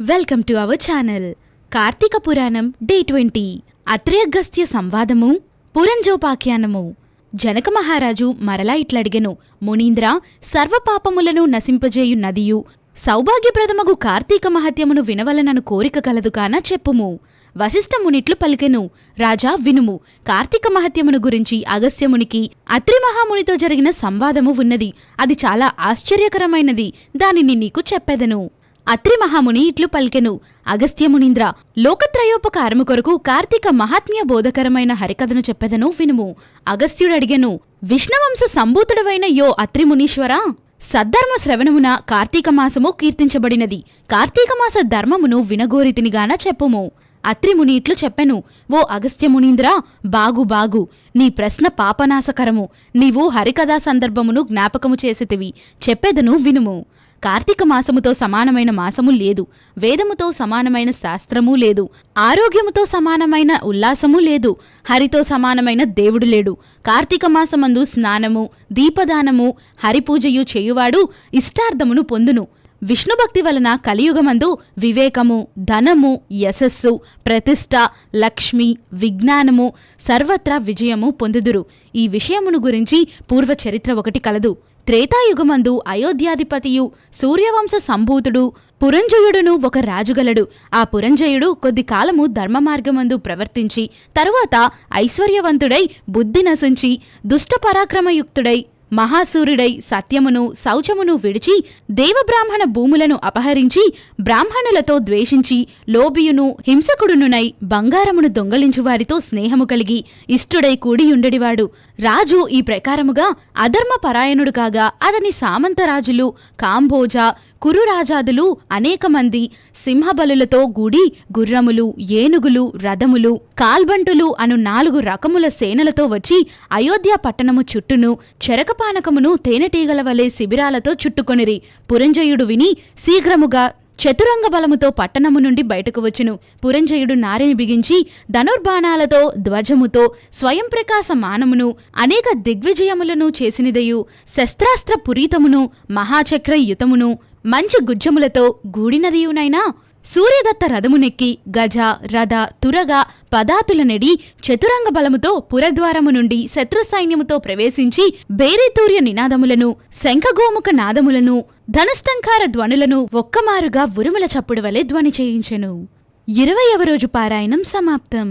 Welcome to our channel Karthika Puranam day twenty. అత్రేయగస్త్య సంవాదము పురంజోపాఖ్యానము. జనక మహారాజు మరలా ఇట్లడిగెను. మునీంద్ర సర్వపాపములను నశింపజేయు నదియు. సౌభాగ్యప్రదమగు కార్తీక మహత్యమును వినవలనను కోరిక కలదు కాన చెప్పుము. వశిష్ఠమునిట్లు పలికెను. రాజా వినుము. కార్తీక మహత్యమును గురించి అగస్త్యమునికి అత్రి మహామునితో జరిగిన సంవాదము ఉన్నది. అది చాలా ఆశ్చర్యకరమైనది. దానిని నీకు చెప్పెదను. అత్రి మహాముని ఇట్లు పల్కెను. అగస్త్యమునీంద్ర లోకత్రయోపకారము కొరకు కార్తీక మహాత్మ్య బోధకరమైన హరికథను చెప్పెదను వినుము. అగస్త్యుడడిగెను విష్ణవంశ సంభూతుడవైన యో అత్రిమునీశ్వర సద్ధర్మ శ్రవణమున కార్తీక మాసము కీర్తించబడినది. కార్తీకమాస ధర్మమును వినగోరితినిగాన చెప్పుము. అత్రిముని ఇట్లు చెప్పెను ఓ అగస్త్యమునీంద్ర బాగు బాగు. నీ ప్రశ్న పాపనాశకరము. నీవు హరికథా సందర్భమును జ్ఞాపకము చేసితివి. చెప్పెదను వినుము. కార్తీక మాసముతో సమానమైన మాసము లేదు. వేదముతో సమానమైన శాస్త్రము లేదు. ఆరోగ్యముతో సమానమైన ఉల్లాసము లేదు. హరితో సమానమైన దేవుడు లేడు. కార్తీక మాసమందు స్నానము దీపదానము హరిపూజయు చేయువాడు ఇష్టార్థమును పొందును. విష్ణుభక్తి వలన కలియుగమందు వివేకము ధనము యశస్సు ప్రతిష్ట లక్ష్మి విజ్ఞానము సర్వత్రా విజయము పొందుదురు. ఈ విషయమును గురించి పూర్వ చరిత్ర ఒకటి కలదు. త్రేతాయుగమందు అయోధ్యాధిపతియు సూర్యవంశ సంభూతుడు పురంజయుడును ఒక రాజుగలడు. ఆ పురంజయుడు కొద్ది కాలము ధర్మ మార్గమందు ప్రవర్తించి తరువాత ఐశ్వర్యవంతుడై బుద్ధి నశించి దుష్ట పరాక్రమయుక్తుడై మహాసూరుడై సత్యమును శౌచమును విడిచి దేవబ్రాహ్మణ భూములను అపహరించి బ్రాహ్మణులతో ద్వేషించి లోబియును హింసకుడునునై బంగారమును దొంగలించు వారితో స్నేహము కలిగి ఇష్టుడై కూడియుండెడివాడు. రాజు ఈ ప్రకారముగా అధర్మ పరాయణుడు కాగా అతని సామంతరాజులు కాంభోజ కురురాజాదులు అనేక మంది సింహబలులతో గూడి గుర్రములు ఏనుగులు రథములు కాల్బంటులు అను నాలుగు రకముల సేనలతో వచ్చి అయోధ్య పట్టణము చుట్టూను చెరకపానకమును తేనెటీగల వలె శిబిరాలతో చుట్టుకొనిరి. పురంజయుడు విని శీఘ్రముగా చతురంగ బలముతో పట్టణము నుండి బయటకు వచ్చును. పురంజయుడు నారిని బిగించి ధనుర్బాణాలతో ధ్వజముతో స్వయం ప్రకాశ మానమును అనేక దిగ్విజయములను చేసినదయు. శస్త్రాస్త్ర పురీతమును మహాచక్ర యుతమును మంచి గుజ్జములతో గూడినదియునైనా సూర్యదత్త రథమునెక్కి గజ రథ తురగ పదాతుల నెడి చతురంగ బలముతో పురద్వారము నుండి శత్రు సైన్యముతో ప్రవేశించి బేరేతూర్య నినాదములను శంఖగోముఖ నాదములను ధనుష్టంకార ధ్వనులను ఒక్కమారుగా ఉరుముల చప్పుడు వలె ధ్వని చేయించెను. ఇరవయవ రోజు పారాయణం సమాప్తం.